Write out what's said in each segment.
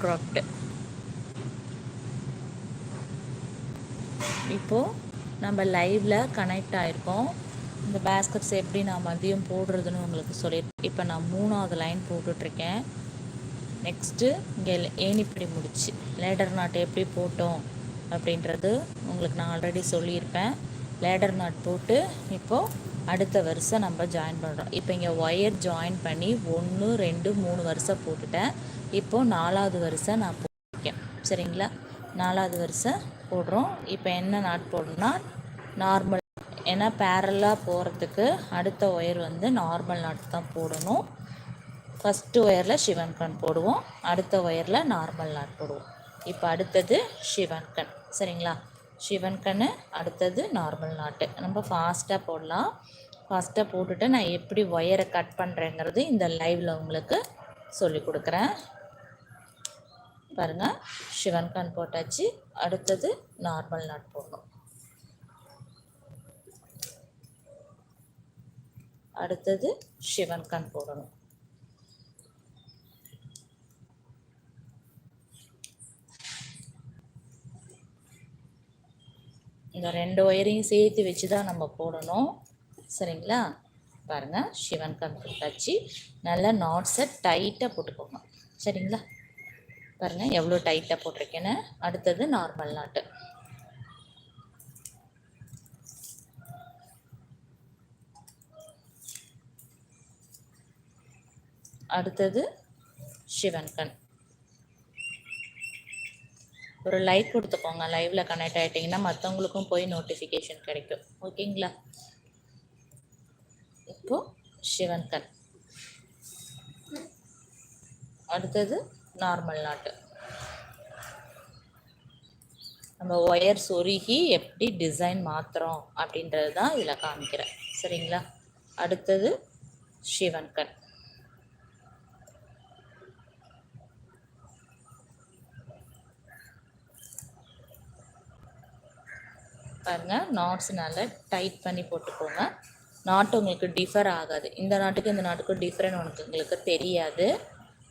Cropped இப்போது நம்ம லைவில் கனெக்ட் ஆகிருக்கோம் இந்த பேஸ்கட்ஸ் எப்படி நான் மதியம் போடுறதுன்னு உங்களுக்கு சொல்லியிருக்கேன் இப்போ நான் மூணாவது லைன் போட்டுட்ருக்கேன். நெக்ஸ்ட்டு இங்கே ஏனிப்படி முடிச்சு. லேடர் நாட் எப்படி போட்டோம் அப்படின்றது உங்களுக்கு நான் ஆல்ரெடி சொல்லியிருப்பேன். லேடர் நாட் போட்டு இப்போது அடுத்த வருஷம் நம்ம ஜாயின் பண்ணுறோம் இப்போ இங்கே ஒயர் ஜாயின் பண்ணி ஒன்று ரெண்டு மூணு வருஷம் போட்டுட்டேன். இப்போது நாலாவது வரிசை நான் போட்டிருக்கேன். சரிங்களா? நாலாவது வரிசை போடுறோம். இப்போ என்ன நாட் போடணும்னா நார்மல் ஏன்னா பேரலாக போகிறதுக்கு அடுத்த ஒயர் வந்து நார்மல் நாட் தான் போடணும். ஃபஸ்ட்டு ஒயரில் சிவன்கண் போடுவோம். அடுத்த ஒயரில் நார்மல் நாட் போடுவோம். இப்போ அடுத்தது சிவன்கண். சரிங்களா? சிவன்கண் அடுத்தது நார்மல் நாட்டு. நம்ம ஃபாஸ்ட்டாக போடலாம். ஃபாஸ்ட்டாக போட்டுட்டு நான் எப்படி ஒயரை கட் பண்ணுறேங்கிறது இந்த லைவில் உங்களுக்கு சொல்லி கொடுக்குறேன். பாருங்கள் சிவன்கண் போட்டாச்சு. அடுத்தது நார்மல் நாட் போடணும். அடுத்தது சிவன்கண் போடணும். இந்த ரெண்டு ஒயரையும் சேர்த்து வச்சு தான் நம்ம போடணும். சரிங்களா? பாருங்கள் சிவன் கண் போட்டாச்சு. நல்லா நாட்ஸை டைட்டாக போட்டுக்கோங்க. சரிங்களா? பாருங்கள் எவ்வளோ டைட்டாக போட்டிருக்கேன்னு. அடுத்தது நார்மல் நாட்டு. அடுத்தது சிவன்கண் ஒரு லைக் கொடுத்துக்கோங்க லைவில் கனெக்ட் ஆகிட்டிங்கன்னா மற்றவங்களுக்கும் போய் நோட்டிஃபிகேஷன் கிடைக்கும். ஓகேங்களா? இப்போது சிவன்கண் அடுத்தது நார்மல் நாட்டு நம்ம ஒயர் சொருகி எப்படி டிசைன் மாற்றுறோம் அப்படின்றது தான் இதில் காமிக்கிறேன். சரிங்களா? அடுத்தது சிவன்கண். பாருங்கள் நாட்ஸ் நல்லா டைட் பண்ணி போட்டுக்கோங்க. நாட்டு உங்களுக்கு டிஃபர் ஆகாது. இந்த நாட்டுக்கு இந்த நாட்டுக்கும் டிஃப்ரெண்ட் உனக்கு உங்களுக்கு தெரியாது.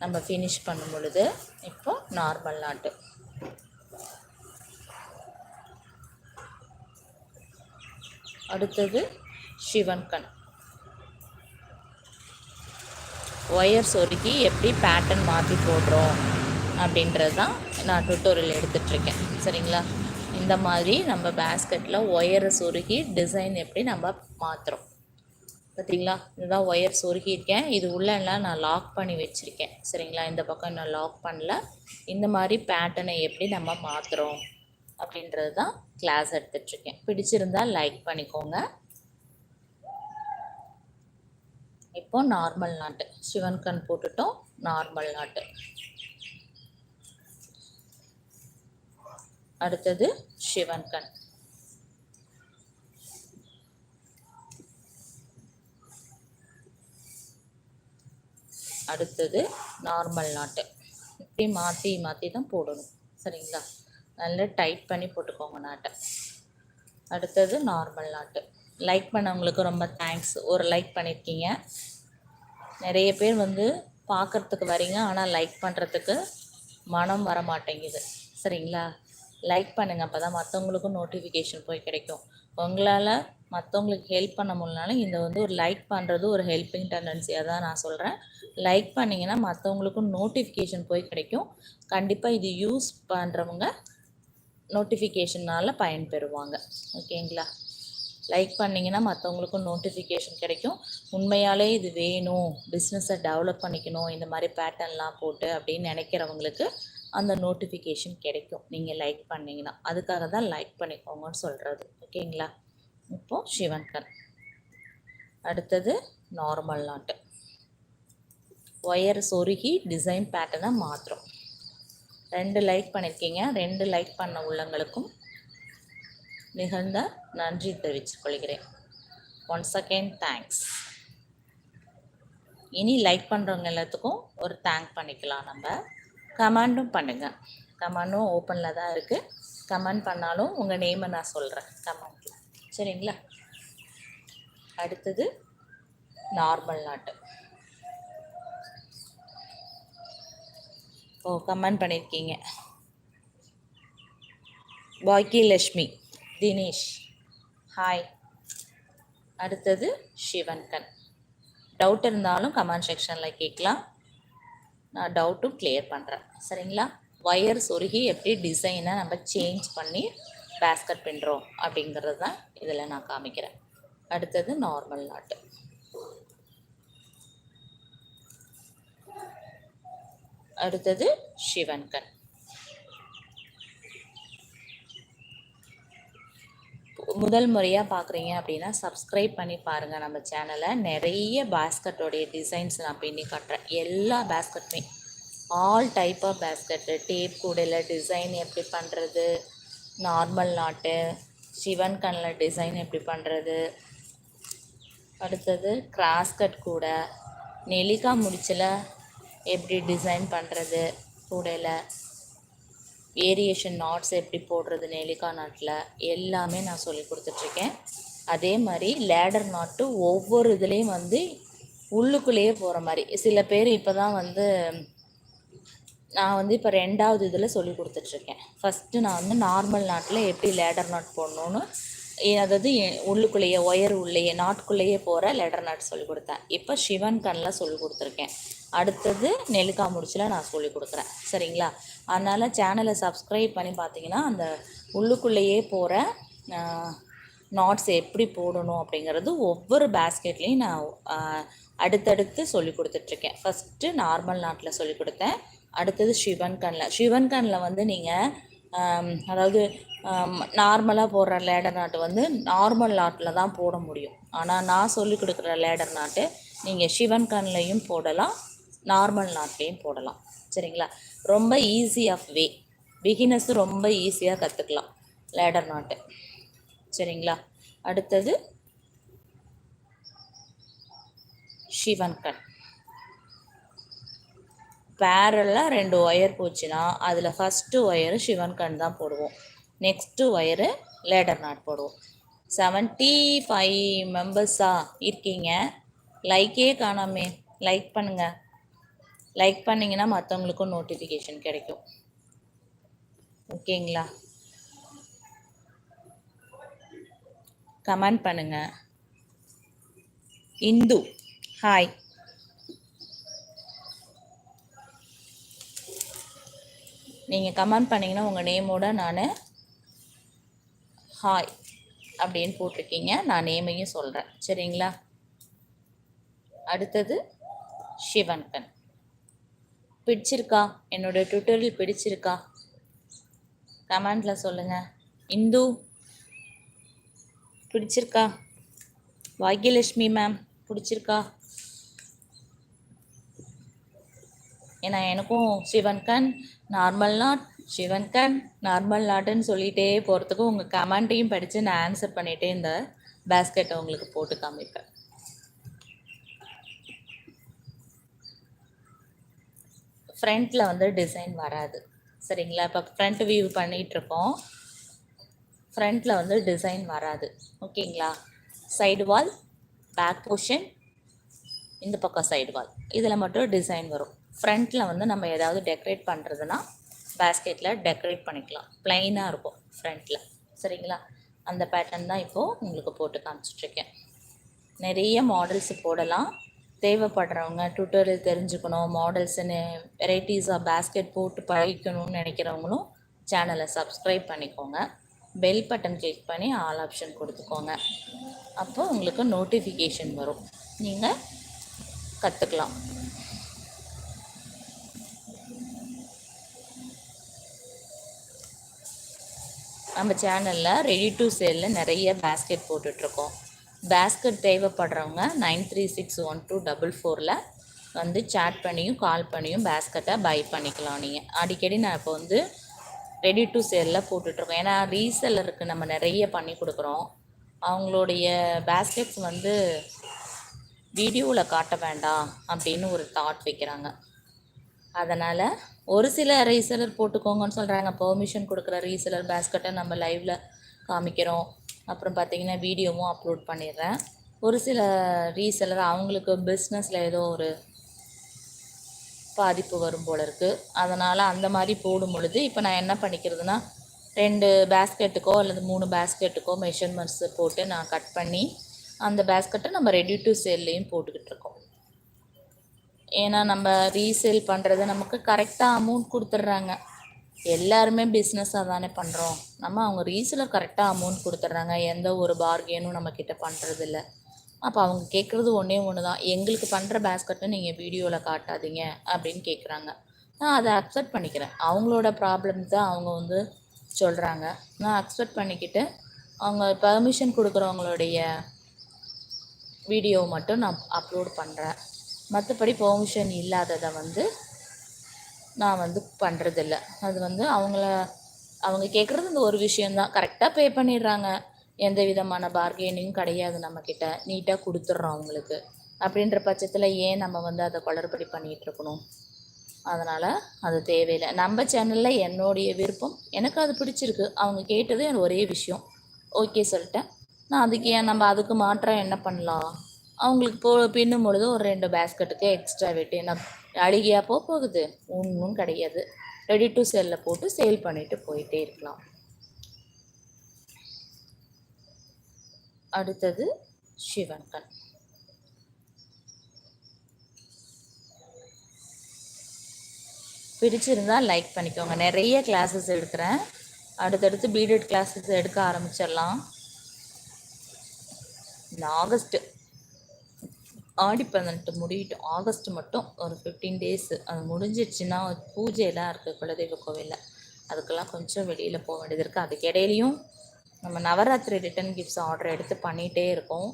நம்ம ஃபினிஷ் பண்ணும் பொழுது இப்போ நார்மல் நாட்டு. அடுத்தது சிவன் கண். ஒயர் சொருக்கி எப்படி பேட்டர்ன் மாற்றி போடுறோம் அப்படின்றது தான் நான் டுட்டோரியல் எடுத்துட்ருக்கேன் சரிங்களா? இந்த மாதிரி நம்ம பேஸ்கெட்டில் ஒயரை சொருகி டிசைன் எப்படி நம்ம மாற்றுறோம் பார்த்தீங்களா இதுதான் ஒயர் சொருகியிருக்கேன். இது உள்ளெல்லாம் நான் லாக் பண்ணி வச்சுருக்கேன். சரிங்களா? இந்த பக்கம் நான் லாக் பண்ணல. இந்த மாதிரி பேட்டர்னை எப்படி நம்ம மாற்றுறோம் அப்படின்றது தான் கிளாஸ் எடுத்துட்ருக்கேன் பிடிச்சிருந்தால் லைக் பண்ணிக்கோங்க. இப்போ நார்மல் நாட்டு. சிவன் கண் போட்டுட்டோம். நார்மல் நாட்டு. அடுத்தது சிவன் கண். அடுத்தது நார்மல் நாட்டு இப்படி மாற்றி மாற்றி தான் போடணும். சரிங்களா? நல்லா டைட் பண்ணி போட்டுக்கோங்க நாட்டை அடுத்தது நார்மல் நாட்டு லைக் பண்ணவங்களுக்கு ரொம்ப தேங்க்ஸ் ஒரு லைக் பண்ணியிருக்கீங்க நிறைய பேர் வந்து பார்க்குறதுக்கு வரீங்க ஆனால் லைக் பண்ணுறதுக்கு மனம் வர மாட்டேங்குது சரிங்களா? லைக் பண்ணுங்கள் அப்போ தான் மற்றவங்களுக்கும் நோட்டிஃபிகேஷன் போய் கிடைக்கும். உங்களால் மற்றவங்களுக்கு ஹெல்ப் பண்ண முடியலனாலும் இந்த வந்து ஒரு லைக் பண்ணுறது ஒரு ஹெல்ப்பிங் டெண்டன்சியாக தான் நான் சொல்கிறேன் லைக் பண்ணிங்கன்னா மற்றவங்களுக்கும் நோட்டிஃபிகேஷன் போய் கிடைக்கும். கண்டிப்பாக இது யூஸ் பண்ணுறவங்க நோட்டிஃபிகேஷனால் பயன்பெறுவாங்க. ஓகேங்களா லைக் பண்ணிங்கன்னா மற்றவங்களுக்கும் நோட்டிஃபிகேஷன் கிடைக்கும். உண்மையாலே இது வேணும். பிஸ்னஸை டெவலப் பண்ணிக்கணும். இந்த மாதிரி பேட்டர்ன்லாம் போட்டு அப்படின்னு நினைக்கிறவங்களுக்கு அந்த நோட்டிஃபிகேஷன் கிடைக்கும். நீங்கள் லைக் பண்ணிங்கன்னா. அதுக்காக தான் லைக் பண்ணிக்கோங்கன்னு சொல்கிறது ஓகேங்களா இப்போது சிவன்கர் அடுத்தது நார்மல் நாட்டு ஒயர் சொருகி டிசைன் பேட்டர்னை மாற்றுறோம் ரெண்டு லைக் பண்ணியிருக்கீங்க ரெண்டு லைக் பண்ண உள்ளங்களுக்கும் மிகுந்த நன்றி தெரிவித்துக் கொள்கிறேன். ஒன் அகெயின் தேங்க்ஸ் இனி லைக் பண்ணுறவங்க எல்லாத்துக்கும் ஒரு தேங்க் பண்ணிக்கலாம் நம்ம. கமெண்டும் பண்ணுங்கள் கமெண்டும் ஓப்பனில் தான் இருக்குது கமெண்ட் பண்ணாலும் உங்கள் நேமை நான் சொல்கிறேன் கமெண்ட் சரிங்களா? அடுத்தது நார்மல் நாட்டு. ஓ கமெண்ட் பண்ணியிருக்கீங்க பாக்கியலட்சுமி தினேஷ். ஹாய் அடுத்தது சிவன்கன் டவுட் இருந்தாலும் கமெண்ட் செக்ஷனில் கேட்கலாம். நான் டவுட்டும் கிளியர் பண்ணுறேன் சரிங்களா? ஒயர் சொருகி எப்படி டிசைனை நம்ம சேஞ்ச் பண்ணி பேஸ்கட் பின்னுறோம் அப்படிங்கிறது தான் இதில் நான் காமிக்கிறேன். அடுத்தது நார்மல் நாட்டு அடுத்தது சிவன்கண் முதல் முறையாக பார்க்குறீங்க அப்படின்னா சப்ஸ்கிரைப் பண்ணி பாருங்கள் நம்ம சேனலை நிறைய பேஸ்கட்டோடைய டிசைன்ஸ் நான் பின்னி காட்டுறேன். எல்லா பேஸ்கட்டுமே all type of basket tape கூடையில் டிசைன் எப்படி பண்ணுறது நார்மல் நாட்டு சிவன் கண்ணில் டிசைன் எப்படி பண்ணுறது அடுத்தது கிராஸ்கட் கூட. நெல்லிக்காய் முடிச்சில் எப்படி டிசைன் பண்ணுறது கூடையில்? வேரியேஷன் நாட்ஸ் எப்படி போடுறது நெல்லிக்காய் நாட்டில் எல்லாமே நான் சொல்லி கொடுத்துட்ருக்கேன். அதே மாதிரி லேடர் நாட்டு ஒவ்வொரு இதுலேயும் வந்து உள்ளுக்குள்ளேயே போகிற மாதிரி. சில பேர் இப்போ தான் வந்து நான் வந்து இப்போ ரெண்டாவது இதில் சொல்லி கொடுத்துட்ருக்கேன். ஃபஸ்ட்டு நான் வந்து நார்மல் நாட்டில் எப்படி லேடர் நாட் போடணுன்னு அதாவது உள்ளுக்குள்ளேயே ஒயர் உள்ளேயே நாட்குள்ளேயே போகிற லேடர் நாட் சொல்லி கொடுத்தேன். இப்போ சிவன் கண்ணில் சொல்லி கொடுத்துருக்கேன். அடுத்தது நெல்லிக்காய் முடிச்சில் நான் சொல்லி கொடுக்குறேன். சரிங்களா? அதனால் சேனலை சப்ஸ்கிரைப் பண்ணி பார்த்தீங்கன்னா அந்த உள்ளுக்குள்ளேயே போகிற நாட்ஸ் எப்படி போடணும் அப்படிங்கிறது ஒவ்வொரு பேஸ்கெட்லேயும் நான் அடுத்தடுத்து சொல்லி கொடுத்துட்ருக்கேன். ஃபஸ்ட்டு நார்மல் நாட்டில் சொல்லி கொடுத்தேன். அடுத்தது சிவன் கண்ணில் சிவன் கண்ணில் வந்து நீங்கள் அதாவது நார்மலாக போடுற லேடர் நாட்டு வந்து நார்மல் நாட்டில் தான் போட முடியும். ஆனால் நான் சொல்லி கொடுக்குற லேடர் நாட்டு நீங்கள் சிவன் கண்லையும் போடலாம் நார்மல் நாட்லேயும் போடலாம். சரிங்களா? ரொம்ப ஈஸி ஆஃப் வே பிகினர்ஸ் ரொம்ப ஈஸியாக கற்றுக்கலாம் லேடர் நாட்டு. சரிங்களா? அடுத்தது சிவன் கண். பேரலாக ரெண்டு ஒயர் போச்சுன்னா அதில் ஃபஸ்ட்டு ஒயரு சிவன் கண் தான் போடுவோம். நெக்ஸ்ட்டு ஒயரு லேடர் நாட் போடுவோம். செவன்ட்டி ஃபைவ் மெம்பர்ஸாக இருக்கீங்க. லைக்கே காணாமே. லைக் பண்ணுங்கள் லைக் பண்ணிங்கன்னா மற்றவங்களுக்கும் நோட்டிஃபிகேஷன் கிடைக்கும். ஓகேங்களா? கமெண்ட் பண்ணுங்கள் இந்து ஹாய் நீங்கள் கமெண்ட் பண்ணிங்கன்னா உங்கள் நேமோட நான் ஹாய் அப்படின்னு போட்டிருக்கீங்க. நான் நேமையும் சொல்கிறேன் சரிங்களா? அடுத்தது சிவன்கன் பிடிச்சிருக்கா? என்னோடய ட்விட்டரில் பிடிச்சிருக்கா? கமெண்டில் சொல்லுங்கள் இந்து பிடிச்சிருக்கா? பாக்யலட்சுமி மேம் பிடிச்சிருக்கா? ஏன்னா எனக்கும் சிவன்கண் நார்மல் நாட் சிவன்கண் நார்மல் நாட்டுன்னு சொல்லிகிட்டே போகிறதுக்கும் உங்கள் கமெண்ட்டையும் படித்து நான் ஆன்சர் பண்ணிகிட்டே இந்த பேஸ்கெட்டை உங்களுக்கு போட்டு காமிப்பேன். ஃப்ரண்ட்டில் வந்து டிசைன் வராது. சரிங்களா? இப்போ ஃப்ரண்ட் வியூ பண்ணிகிட்ருக்கோம் ஃப்ரண்ட்டில் வந்து டிசைன் வராது. ஓகேங்களா? சைடு வால் பேக் போர்ஷன் இந்த பக்கம் சைடு வால் இதில் மட்டும் டிசைன் வரும். ஃப்ரண்ட்டில் வந்து நம்ம ஏதாவது டெக்கரேட் பண்ணுறதுனா பேஸ்கெட்டில் டெக்கரேட் பண்ணிக்கலாம். ப்ளைனாக இருக்கும் ஃப்ரண்ட்டில் சரிங்களா? அந்த பேட்டர்ன் தான் இப்போது உங்களுக்கு போட்டு காமிச்சிட்ருக்கேன். நிறைய மாடல்ஸ் போடலாம். தேவைப்படுறவங்க ட்விட்டரில் தெரிஞ்சுக்கணும் மாடல்ஸுன்னு வெரைட்டிஸாக பேஸ்கெட் போட்டு பழகிக்கணும்னு நினைக்கிறவங்களும் சேனலை சப்ஸ்கிரைப் பண்ணிக்கோங்க. பெல் பட்டன் கிளிக் பண்ணி ஆல் ஆப்ஷன் கொடுத்துக்கோங்க. அப்போ உங்களுக்கு நோட்டிஃபிகேஷன் வரும். நீங்கள் கற்றுக்கலாம் நம்ம சேனலில் ரெடி டு சேலில் நிறைய பேஸ்கெட் போட்டுட்ருக்கோம். பேஸ்கெட் தேவைப்படுறவங்க nine three six one two double ஃபோரில் வந்து சேட் பண்ணியும் கால் பண்ணியும் பேஸ்கெட்டை பை பண்ணிக்கலாம் நீங்கள் அடிக்கடி நான் இப்போ வந்து ரெடி டு சேலில் போட்டுட்ருக்கோம். ஏன்னா ரீசெல்லருக்கு நம்ம நிறைய பண்ணி கொடுக்குறோம். அவங்களுடைய பேஸ்கெட்ஸ் வந்து வீடியோவில் காட்ட வேண்டாம் அப்படின்னு ஒரு தாட் வைக்கிறாங்க. அதனால் ஒரு சில ரீசெலர் போட்டுக்கோங்கன்னு சொல்கிறாங்க பெர்மிஷன் கொடுக்குற ரீசெலர் பேஸ்கெட்டை நம்ம லைவில் காமிக்கிறோம். அப்புறம் பார்த்தீங்கன்னா வீடியோவும் அப்லோட் பண்ணிடுறேன். ஒரு சில ரீசெலர் அவங்களுக்கு பிஸ்னஸில் ஏதோ ஒரு பாதிப்பு வரும் போல இருக்குது அதனால் அந்த மாதிரி போடும் பொழுது இப்போ நான் என்ன பண்ணிக்கிறதுனா ரெண்டு பேஸ்கெட்டுக்கோ அல்லது மூணு பேஸ்கெட்டுக்கோ மெஷர்மெண்ட்ஸு போட்டு நான் கட் பண்ணி அந்த பேஸ்கெட்டை நம்ம ரெடி டு சேல்லையும் போட்டுக்கிட்டு இருக்கோம். ஏன்னா நம்ம ரீசேல் பண்ணுறது நமக்கு கரெக்டாக அமௌண்ட் கொடுத்துட்றாங்க. எல்லாருமே பிஸ்னஸாக தானே பண்ணுறோம் நம்ம அவங்க ரீசேலர் கரெக்டாக அமௌண்ட் கொடுத்துட்றாங்க. எந்த ஒரு பார்கெனும் நம்மக்கிட்ட பண்ணுறதில்ல அப்போ அவங்க கேட்குறது ஒன்றே ஒன்று தான் எங்களுக்கு பண்ணுற பேஸ்கட்டும் நீங்கள் வீடியோவில் காட்டாதீங்க அப்படின்னு கேட்குறாங்க நான் அதை அக்செப்ட் பண்ணிக்கிறேன். அவங்களோட ப்ராப்ளம் தான் அவங்க வந்து சொல்கிறாங்க நான் அக்செப்ட் பண்ணிக்கிட்டு அவங்க பர்மிஷன் கொடுக்குறவங்களுடைய வீடியோ மட்டும் நான் அப்லோட் பண்ணுறேன் மற்றபடி பெர்மிஷன் இல்லாததை வந்து நான் வந்து பண்ணுறதில்ல அது வந்து அவங்கள அவங்க கேட்குறது இந்த ஒரு விஷயந்தான் கரெக்டாக பே பண்ணிடுறாங்க. எந்த விதமான பார்கெனிங் கிடையாது நம்மக்கிட்ட நீட்டாக கொடுத்துட்றோம் அவங்களுக்கு. அப்படின்ற பட்சத்தில் ஏன் நம்ம வந்து அதை குளறுபடி பண்ணிகிட்ருக்கணும் அதனால் அது தேவையில்லை. நம்ம சேனலில் என்னுடைய விருப்பம். எனக்கு அது பிடிச்சிருக்கு. அவங்க கேட்டது எனக்கு ஒரே விஷயம். ஓகே சொல்லிட்டேன். நான் அதுக்கு ஏன் நம்ம அதுக்கு மாற்றம் என்ன பண்ணலாம்? அவங்களுக்கு போ பின்னும் பொழுது ஒரு ரெண்டு பேஸ்கெட்டுக்கு எக்ஸ்ட்ரா வெட்டி என்ன அழுகியா போக போகுது. ஒன்றும் கிடையாது. ரெடி டு செல்லில் போட்டு சேல் பண்ணிட்டு போயிட்டே இருக்கலாம். அடுத்தது சிவன்கண். பிடிச்சிருந்தா லைக் பண்ணிக்கோங்க. நிறைய கிளாஸஸ் எடுக்கிறேன். அடுத்தடுத்து பீடட் கிளாஸஸ் எடுக்க ஆரம்பிச்சிடலாம். இந்த ஆகஸ்ட்டு ஆடி பதினெட்டு முடிவிட்டு ஆகஸ்ட் மட்டும் ஒரு ஃபிஃப்டீன் டேஸு அது முடிஞ்சிடுச்சுன்னா பூஜையெல்லாம் இருக்குது குலதெய்வ கோவிலில். அதுக்கெல்லாம் கொஞ்சம் வெளியில் போக வேண்டியது இருக்குது அதுக்கு இடையிலையும் நம்ம நவராத்திரி ரிட்டன் கிஃப்ட்ஸ் ஆர்டர் எடுத்து பண்ணிகிட்டே இருக்கோம்.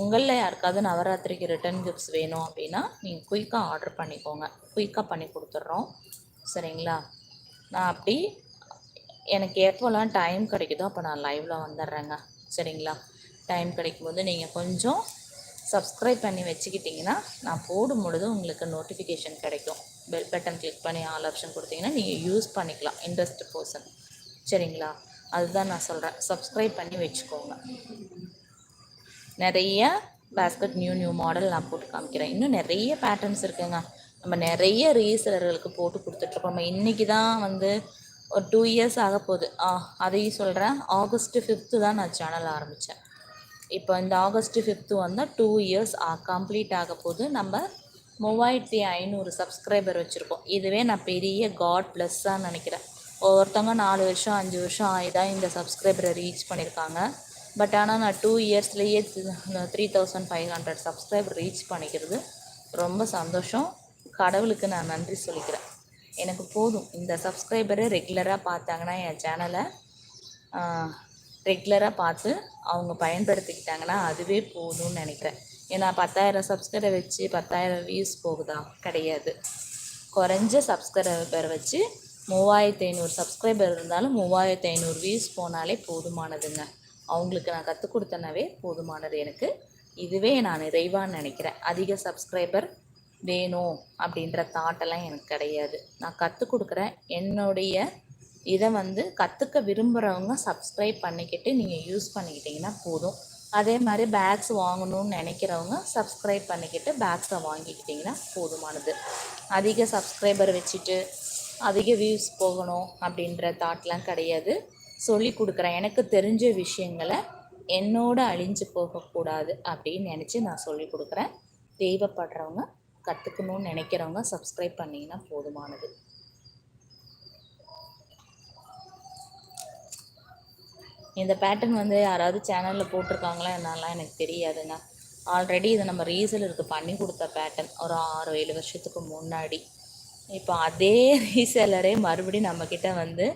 உங்களில் யாருக்காவது நவராத்திரிக்கு ரிட்டன் கிஃப்ட்ஸ் வேணும் அப்படின்னா நீங்கள் குயிக்காக ஆர்டர் பண்ணிக்கோங்க. குயிக்காக பண்ணி கொடுத்துட்றோம். சரிங்களா? நான் அப்படி எனக்கு எப்போல்லாம் டைம் கிடைக்குதோ அப்போ நான் லைவில் வந்துடுறேங்க. சரிங்களா? டைம் கிடைக்கும்போது நீங்கள் கொஞ்சம் சப்ஸ்கிரைப் பண்ணி வச்சுக்கிட்டிங்கன்னா நான் போடும் பொழுது உங்களுக்கு நோட்டிஃபிகேஷன் கிடைக்கும். பெல் பட்டன் கிளிக் பண்ணி ஆல் ஆப்ஷன் கொடுத்தீங்கன்னா நீங்கள் யூஸ் பண்ணிக்கலாம். இன்ட்ரெஸ்ட் பர்சன் சரிங்களா? அதுதான் நான் சொல்கிறேன் சப்ஸ்கிரைப் பண்ணி வச்சுக்கோங்க. நிறைய பேஸ்கட் நியூ நியூ மாடல் நான் போட்டு காமிக்கிறேன். இன்னும் நிறைய பேட்டர்ன்ஸ் இருக்குங்க. நம்ம நிறைய ரீசலர்களுக்கு போட்டு கொடுத்துட்ருக்கோம் நம்ம இன்றைக்கி தான் வந்து ஒரு டூ இயர்ஸ் ஆக போகுது ஆ அதையும் சொல்கிறேன் ஆகஸ்ட்டு ஃபிஃப்த்து தான் நான் சேனல் ஆரம்பித்தேன் இப்போ இந்த ஆகஸ்ட்டு ஃபிஃப்த்து வந்தால் டூ இயர்ஸ் கம்ப்ளீட் ஆக போது நம்ம மூவாயிரத்தி ஐநூறு சப்ஸ்கிரைபர் வச்சுருக்கோம். இதுவே நான் பெரிய காட் ப்ளஸ்ஸாக நினைக்கிறேன். ஒவ்வொருத்தவங்க நாலு வருஷம் அஞ்சு வருஷம் ஆகிதான் இந்த சப்ஸ்கிரைபரை ரீச் பண்ணியிருக்காங்க. பட் ஆனால் நான் two இயர்ஸ்லேயே three thousand five hundred subscriber reach பண்ணிக்கிறது ரொம்ப சந்தோஷம். கடவுளுக்கு நான் நன்றி சொல்லிக்கிறேன். எனக்கு போதும். இந்த சப்ஸ்கிரைபரை ரெகுலராக பார்த்தாங்கன்னா என் சேனலை ரெகுலராக பார்த்து அவங்க பயன்படுத்திக்கிட்டாங்கன்னா அதுவே போதும்னு நினைக்கிறேன். ஏன்னா பத்தாயிரம் சப்ஸ்கிரைபர் வச்சு பத்தாயிரம் வியூஸ் போகுதா? கிடையாது. குறைஞ்ச சப்ஸ்கிரைபர் வச்சு மூவாயிரத்தி ஐநூறு சப்ஸ்கிரைபர் இருந்தாலும் மூவாயிரத்து ஐநூறு வியூஸ் போனாலே போதுமானதுங்க. அவங்களுக்கு நான் கற்றுக் கொடுத்தனவே போதுமானது எனக்கு. இதுவே நான் நிறைவான்னு நினைக்கிறேன். அதிக சப்ஸ்கிரைபர் வேணும் அப்படின்ற தாட்டெல்லாம் எனக்கு கிடையாது. நான் கற்றுக் கொடுக்குறேன். என்னுடைய இதை வந்து கற்றுக்க விரும்புகிறவங்க சப்ஸ்கிரைப் பண்ணிக்கிட்டு நீங்கள் யூஸ் பண்ணிக்கிட்டிங்கன்னா போதும். அதே மாதிரி பேக்ஸ் வாங்கணும்னு நினைக்கிறவங்க சப்ஸ்கிரைப் பண்ணிக்கிட்டு பேக்ஸை வாங்கிக்கிட்டிங்கன்னா போதுமானது. அதிக சப்ஸ்கிரைபர் வச்சுட்டு அதிக வியூஸ் போகணும் அப்படின்ற தாட்லாம் கிடையாது. சொல்லி கொடுக்குறேன். எனக்கு தெரிஞ்ச விஷயங்களை என்னோட அழிஞ்சு போகக்கூடாது அப்படின்னு நினச்சி நான் சொல்லி கொடுக்குறேன். தேவைப்படுறவங்க கற்றுக்கணும்னு நினைக்கிறவங்க சப்ஸ்கிரைப் பண்ணிங்கன்னா போதுமானது. இந்த பேட்டர்ன் வந்து யாராவது சேனலில் போட்டிருக்காங்களா என்னெல்லாம் எனக்கு தெரியாதுங்க. ஆல்ரெடி இதை நம்ம ரீசலருக்கு பண்ணி கொடுத்த பேட்டர்ன் ஒரு ஆறு ஏழு வருஷத்துக்கு முன்னாடி. இப்போ அதே ரீசேலரே மறுபடியும் நம்மக்கிட்ட வந்து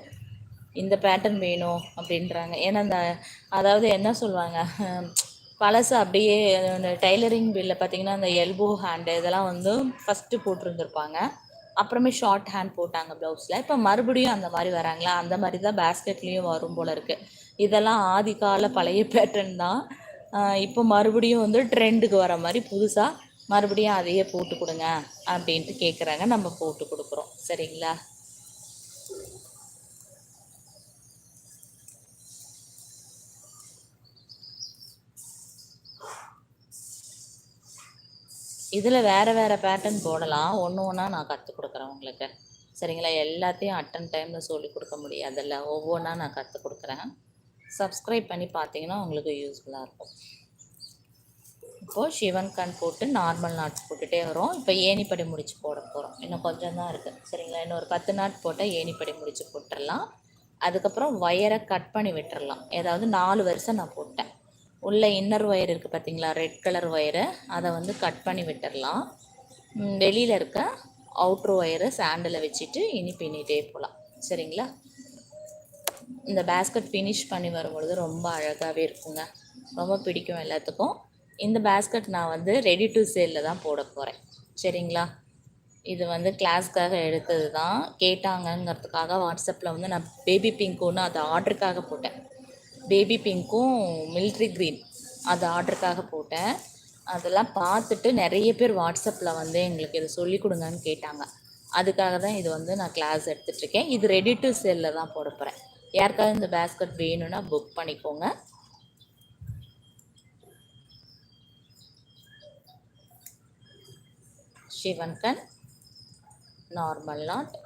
இந்த பேட்டர்ன் வேணும் அப்படின்றாங்க. ஏன்னா இந்த அதாவது என்ன சொல்லுவாங்க பழசு அப்படியே இந்த டைலரிங் பில்லில் பார்த்தீங்கன்னா அந்த எல்போ ஹேண்டு இதெல்லாம் வந்து ஃபஸ்ட்டு போட்டிருந்துருப்பாங்க. அப்புறமே ஷார்ட் ஹேண்ட் போட்டாங்க ப்ளவுஸில் இப்போ மறுபடியும் அந்த மாதிரி வராங்களா? அந்த மாதிரி தான் பேஸ்கெட்லேயும் வரும் போல் இருக்குது இதெல்லாம் ஆதி கால பழைய பேட்டர்ன் தான். இப்போ மறுபடியும் வந்து ட்ரெண்டுக்கு வர மாதிரி புதுசாக மறுபடியும் அதையே போட்டு கொடுங்க அப்படின்ட்டு கேட்குறாங்க நம்ம போட்டு கொடுக்குறோம். சரிங்களா? இதில் வேறு வேறு பேட்டர்ன் போடலாம். ஒன்று ஒன்றா நான் கற்றுக் கொடுக்குறேன் உங்களுக்கு. சரிங்களா? எல்லாத்தையும் அட்டன் டைமில் சொல்லி கொடுக்க முடியாதுல்ல. ஒவ்வொன்றா நான் கற்றுக் கொடுக்குறேன். சப்ஸ்கிரைப் பண்ணி பார்த்தீங்கன்னா உங்களுக்கு யூஸ்ஃபுல்லாக இருக்கும். இப்போது சிவன் கண் போட்டு நார்மல் நாட் போட்டுகிட்டே வரோம். இப்போ ஏணிப்படி முடிச்சு போட போகிறோம் இன்னும் கொஞ்சம் தான் இருக்குது சரிங்களா? இன்னும் ஒரு பத்து நாட் போட்டால் ஏணிப்படி முடிச்சு போட்டுடலாம் அதுக்கப்புறம் ஒயரை கட் பண்ணி விட்டுறலாம். ஏதாவது நாலு வருஷம் நான் போட்டேன். உள்ளே இன்னர் ஒயர் இருக்குது பார்த்தீங்களா ரெட் கலர் ஒயரை அதை வந்து கட் பண்ணி விட்டுடலாம் வெளியில் இருக்க அவுட்ரு ஒயரை சாண்டில் வச்சுட்டு இனி பின்னிட்டே போகலாம் சரிங்களா? இந்த பேஸ்கட் ஃபினிஷ் பண்ணி வரும்பொழுது ரொம்ப அழகாகவே இருக்குங்க. ரொம்ப பிடிக்கும் எல்லாத்துக்கும். இந்த பேஸ்கட் நான் வந்து ரெடி டு சேலில் தான் போட போகிறேன் சரிங்களா? இது வந்து கிளாஸ்க்காக எடுத்தது தான். கேட்டாங்கங்கிறதுக்காக வாட்ஸ்அப்பில் வந்து நான் பேபி பிங்க் ஒன்று அது ஆர்டருக்காக போட்டேன். பேபி பிங்க்கும் மில்ட்ரி க்ரீன் அது ஆர்டருக்காக போட்டேன். அதெல்லாம் பார்த்துட்டு நிறைய பேர் வாட்ஸ்அப்பில் வந்து எங்களுக்கு இதை சொல்லி கொடுங்கன்னு கேட்டாங்க. அதுக்காக தான் இது வந்து நான் கிளாஸ் எடுத்துகிட்ருக்கேன் இது ரெடி டு சேலில் தான் போட போகிறேன் யாருக்காவது இந்த பேஸ்கட் வேணும்னா புக் பண்ணிக்கோங்க. சிவன்கன் நார்மல் நாட்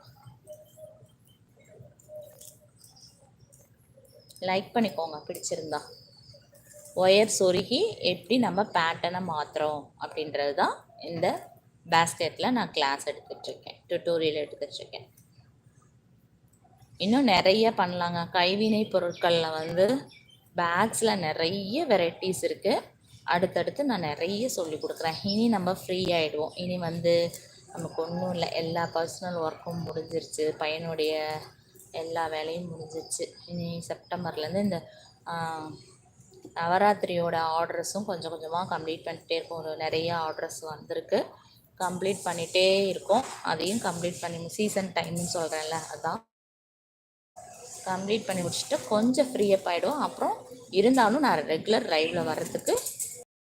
லைக் பண்ணிக்கோங்க பிடிச்சிருந்தா. ஒயர் சொருகி எப்படி நம்ம பேட்டனை மாற்றுறோம் அப்படின்றது தான் இந்த பேஸ்கெட்டில் நான் கிளாஸ் எடுத்துகிட்ருக்கேன் டுட்டோரியல் எடுத்துகிட்ருக்கேன் இன்னும் நிறைய பண்ணலாங்க. கைவினை பொருட்களில் வந்து பேக்ஸில் நிறைய வெரைட்டிஸ் இருக்குது அடுத்தடுத்து நான் நிறைய சொல்லி கொடுக்குறேன். இனி நம்ம ஃப்ரீ ஆகிடுவோம் இனி வந்து நமக்கு ஒன்றும் இல்லை. எல்லா பர்சனல் ஒர்க்கும் முடிஞ்சிருச்சு. பையனுடைய எல்லா வேலையும் முடிஞ்சிருச்சு. இனி செப்டம்பர்லேருந்து இந்த நவராத்திரியோட ஆர்டர்ஸும் கொஞ்சம் கொஞ்சமாக கம்ப்ளீட் பண்ணிகிட்டே இருக்கும். ஒரு நிறைய ஆர்டர்ஸ் வந்திருக்கு. கம்ப்ளீட் பண்ணிகிட்டே இருக்கோம். அதையும் கம்ப்ளீட் பண்ணி சீசன் டைம்னு சொல்கிறேன்ல அதான். கம்ப்ளீட் பண்ணி முடிச்சுட்டு கொஞ்சம் ஃப்ரீயப் ஆகிடும் அப்புறம் இருந்தாலும் நான் ரெகுலர் லைவில் வர்றதுக்கு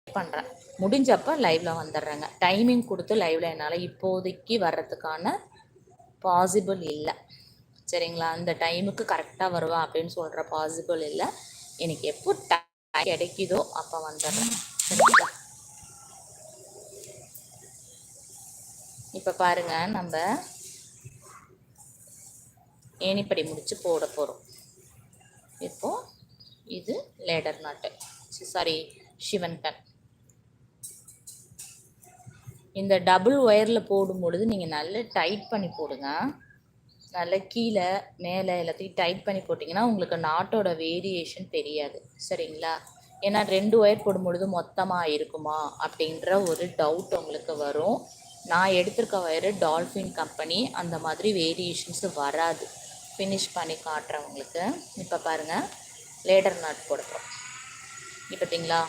பண்ணுறேன் முடிஞ்சப்போ லைவில் வந்துடுறேங்க. டைமிங் கொடுத்து லைவில் என்னால் இப்போதைக்கு வர்றதுக்கான பாசிபிள் இல்லை. சரிங்களா? அந்த டைமுக்கு கரெக்டாக வருவா அப்படின்னு சொல்கிற பாசிபிள் இல்லை. எனக்கு எப்போ டைம் கிடைக்குதோ அப்போ வந்துடுறேன். சரிங்களா? இப்போ பாருங்கள் நம்ம ஏணிப்படி முடித்து போட போகிறோம் இப்போது இது லேடர் நாட்டு. சாரி சிவன் கண் இந்த டபுள் ஒயரில் போடும் பொழுது நீங்கள் நல்லா டைட் பண்ணி போடுங்க. நல்லா கீழே மேலே எல்லாத்தையும் டைட் பண்ணி போட்டிங்கன்னா உங்களுக்கு நாட்டோட வேரியேஷன் தெரியாது. சரிங்களா? ஏன்னா ரெண்டு ஒயர் போடும் பொழுது மொத்தமாக இருக்குமா அப்படின்ற ஒரு டவுட் உங்களுக்கு வரும். நான் எடுத்திருக்க ஒயரு டால்ஃபின் கம்பெனி அந்த மாதிரி வேரியேஷன்ஸ் வராது. ஃபினிஷ் பண்ணி காட்டுறேன் உங்களுக்கு இப்போ பாருங்கள் லேடர் நாட் போடுறோம். இப்போ பார்த்தீங்களா?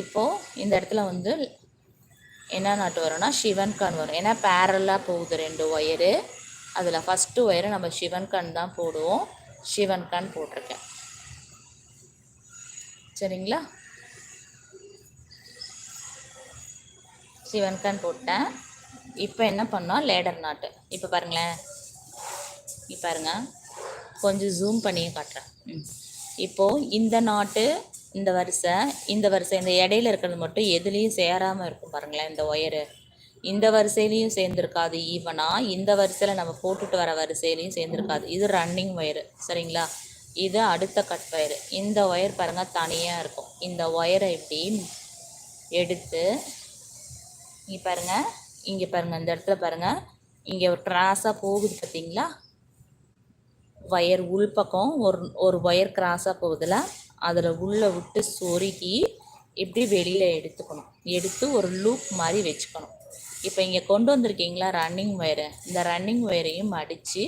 இப்போது இந்த இடத்துல வந்து என்ன நாட்டு வரும்னா சிவன் கண் வரும். ஏன்னா பேரலாக போகுது ரெண்டு ஒயரு அதில் ஃபஸ்ட்டு ஒயரை நம்ம சிவன் கண் தான் போடுவோம். சிவன் கண் போட்டிருக்கேன். சரிங்களா? சிவன் கண் போட்டேன். இப்போ என்ன பண்ணோம்? லேடர் நாட்டு இப்போ பாருங்களேன். நீ பாருங்கள் கொஞ்சம் ஜூம் பண்ணியும் காட்டுறேன். ம். இப்போது இந்த நாட்டு இந்த வரிசை இந்த வரிசை இந்த இடையில இருக்கிறது மட்டும் எதுலேயும் சேராமல் இருக்கும் பாருங்களேன் இந்த ஒயரு. இந்த வரிசையிலையும் சேர்ந்துருக்காது ஈவனாக இந்த வரிசையில் நம்ம போட்டுட்டு வர வரிசையிலையும் சேர்ந்துருக்காது. இது ரன்னிங் ஒயரு சரிங்களா? இது அடுத்த கட் ஒயரு இந்த ஒயர் பாருங்கள் தனியாக இருக்கும். இந்த ஒயரை இப்படி எடுத்து இங்கே பாருங்கள் இங்கே பாருங்கள் இந்த இடத்துல பாருங்கள் இங்கே ஒரு கிராஸாக போகுது பார்த்தீங்களா ஒயர் உள்பக்கம் ஒரு ஒரு ஒயர் கிராஸாக போகுதுல அதில் உள்ளே விட்டு சொருகி இப்படி வெளியில் எடுத்துக்கணும். எடுத்து ஒரு லூப் மாதிரி வச்சுக்கணும். இப்போ இங்கே கொண்டு வந்திருக்கீங்களா ரன்னிங் ஒயரை இந்த ரன்னிங் ஒயரையும் அடித்து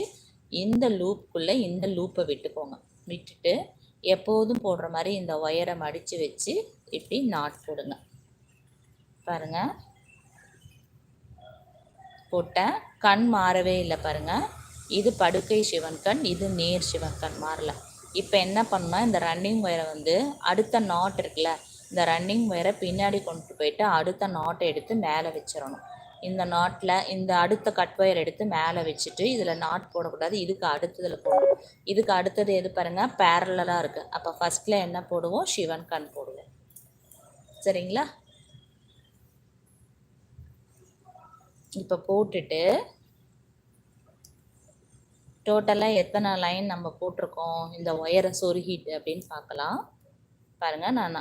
இந்த லூப்புக்குள்ளே இந்த லூப்பை விட்டுக்கோங்க. விட்டுட்டு எப்போதும் போடுற மாதிரி இந்த ஒயரை மடித்து வச்சு இப்படி நாட் போடுங்க. பாருங்கள் போட்டேன் கண் மாறவே இல்லை பாருங்கள் இது படுக்கை சிவன் கண் இது நேர் சிவன் கண் மாறல. இப்போ என்ன பண்ணால் இந்த ரன்னிங் ஒயரை வந்து அடுத்த நாட் இருக்குல்ல இந்த ரன்னிங் ஒயரை பின்னாடி கொண்டு போயிட்டு அடுத்த நாட்டை எடுத்து மேலே வச்சிடணும். இந்த நாட்டில் இந்த அடுத்த கட் ஒயர் எடுத்து மேலே வச்சுட்டு இதில் நாட் போடக்கூடாது. இதுக்கு அடுத்ததில் போடணும். இதுக்கு அடுத்தது எது பாருங்கள் பேரலாக இருக்குது அப்போ ஃபஸ்ட்டில் என்ன போடுவோம்? சிவன் கண் போடுவோம். சரிங்களா? இப்போ போட்டுட்டு டோட்டலாக எத்தனை லைன் நம்ம போட்டிருக்கோம்? இந்த ஒயரை சொருகிட்டு அப்படின்னு பார்க்கலாம். பாருங்கள் நான்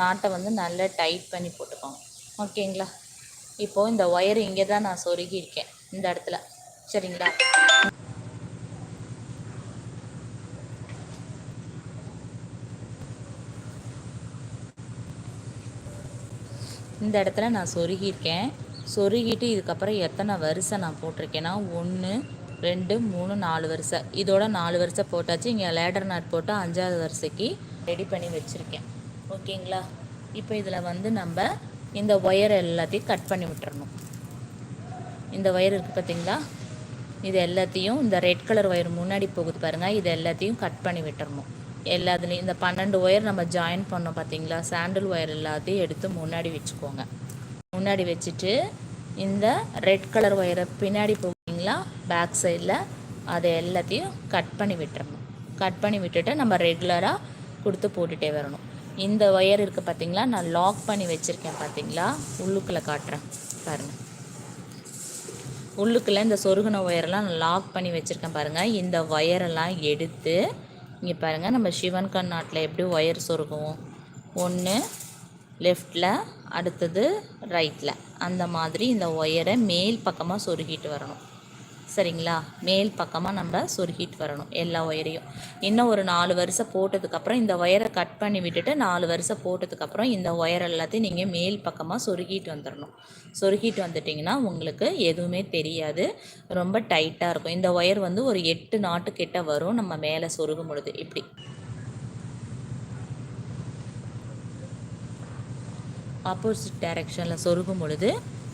நாட்டை வந்து நல்லா டைட் பண்ணி போட்டுக்கோங்க. ஓகேங்களா இப்போது இந்த ஒயர் இங்கே தான் நான் சொருகியிருக்கேன். இந்த இடத்துல. சரிங்களா? இந்த இடத்துல நான் சொருகியிருக்கேன். சொருகிட்டு இதுக்கப்புறம் எத்தனை வரிசை நான் போட்டிருக்கேன்னா ஒன்று ரெண்டு மூணு நாலு வரிசை. இதோட நாலு வரிசை போட்டாச்சு. இங்கே லேடர் நாட் போட்டு அஞ்சாவது வரிசைக்கு ரெடி பண்ணி வச்சுருக்கேன். ஓகேங்களா? இப்போ இதில் வந்து நம்ம இந்த ஒயர் எல்லாத்தையும் கட் பண்ணி விட்டுறணும். இந்த ஒயர் இருக்குது பார்த்திங்களா இது எல்லாத்தையும் இந்த ரெட் கலர் ஒயர் முன்னாடி போகுது பாருங்கள் இது எல்லாத்தையும் கட் பண்ணி விட்டுறணும். எல்லாத்துலேயும் இந்த பன்னெண்டு ஒயர் நம்ம ஜாயின் பண்ணோம் பார்த்தீங்களா சாண்டில் ஒயர் எல்லாத்தையும் எடுத்து முன்னாடி வச்சுக்கோங்க. முன்னாடி வச்சுட்டு இந்த ரெட் கலர் ஒயரை பின்னாடி பார்த்தீங்களா பேக் சைடில் அதை எல்லாத்தையும் கட் பண்ணி விட்டுறணும். கட் பண்ணி விட்டுட்டு நம்ம ரெகுலராக கொடுத்து போட்டுகிட்டே வரணும். இந்த ஒயர் இருக்குது பார்த்தீங்களா நான் லாக் பண்ணி வச்சுருக்கேன் பார்த்தீங்களா உள்ளுக்குள்ளே காட்டுறேன். பாருங்கள் உள்ளுக்குள்ளே இந்த சொருகுன ஒயரெல்லாம் நான் லாக் பண்ணி வச்சுருக்கேன் பாருங்கள் இந்த ஒயரெல்லாம் எடுத்து இங்கே பாருங்கள் நம்ம சிவன் கண்ணாட்டில் எப்படி ஒயர் சொருகுவோம்? ஒன்று லெஃப்டில் அடுத்தது ரைட்டில் அந்த மாதிரி இந்த ஒயரை மேல் பக்கமாக சொருகிட்டு வரணும். சரிங்களா? மேல் பக்கமாக நம்ம சொருகிட்டு வரணும் எல்லா ஒயரையும். இன்னும் ஒரு நாலு வருஷம் போட்டதுக்கப்புறம் இந்த ஒயரை கட் பண்ணி விட்டுட்டு நாலு வருஷம் போட்டதுக்கப்புறம் இந்த ஒயர் எல்லாத்தையும் நீங்கள் மேல் பக்கமாக சொருகிட்டு வந்துடணும் சொருகிட்டு வந்துட்டிங்கன்னா உங்களுக்கு எதுவுமே தெரியாது. ரொம்ப டைட்டாக இருக்கும். இந்த ஒயர் வந்து ஒரு எட்டு நாட்டு கிட்ட வரும். நம்ம மேலே சொருகும் பொழுது. இப்படி. ஆப்போசிட் டைரெக்ஷனில் சொருகும் பொழுது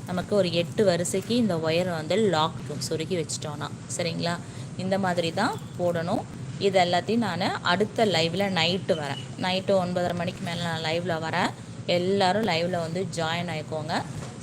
நமக்கு ஒரு எட்டு வரிசைக்கு இந்த ஒயரை வந்து லாக் சொருகி வச்சிட்டோன்னா சரிங்களா? இந்த மாதிரி தான் போடணும். இது எல்லாத்தையும் நான் அடுத்த லைவில் நைட்டு வரேன். நைட்டு ஒன்பதரை மணிக்கு மேலே நான் லைவில் வரேன். எல்லோரும் லைவில் வந்து ஜாயின் ஆகிக்கோங்க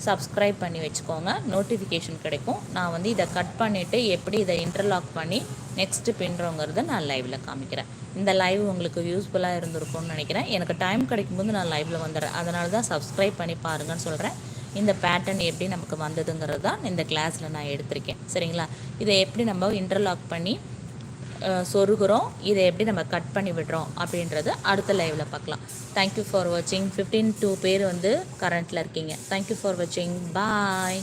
சப்ஸ்கிரைப் பண்ணி வச்சுக்கோங்க. நோட்டிஃபிகேஷன் கிடைக்கும். நான் வந்து இதை கட் பண்ணிவிட்டு எப்படி இதை இன்டர்லாக் பண்ணி நெக்ஸ்ட்டு பின்னுறோங்கிறத நான் லைவில் காமிக்கிறேன். இந்த லைவ் உங்களுக்கு யூஸ்ஃபுல்லாக இருந்திருக்கும்னு நினைக்கிறேன். எனக்கு டைம் கிடைக்கும்போது நான் லைவில் வந்துடுறேன். அதனால தான் சப்ஸ்கிரைப் பண்ணி பாருங்கன்னு சொல்கிறேன் இந்த பேட்டர்ன் எப்படி நமக்கு வந்ததுங்கிறது தான் இந்த கிளாஸில் நான் எடுத்திருக்கேன். சரிங்களா? இதை எப்படி நம்ம இன்டர்லாக் பண்ணி சொருகிறோம்? இதை எப்படி நம்ம கட் பண்ணி விடுறோம்? அப்படின்றது அடுத்த லைவில் பார்க்கலாம். தேங்க்யூ ஃபார் வாட்சிங் ஃபிஃப்டீன் டூ பேர் வந்து கரண்ட்டில் இருக்கீங்க. தேங்க்யூ ஃபார் வாட்சிங் பாய்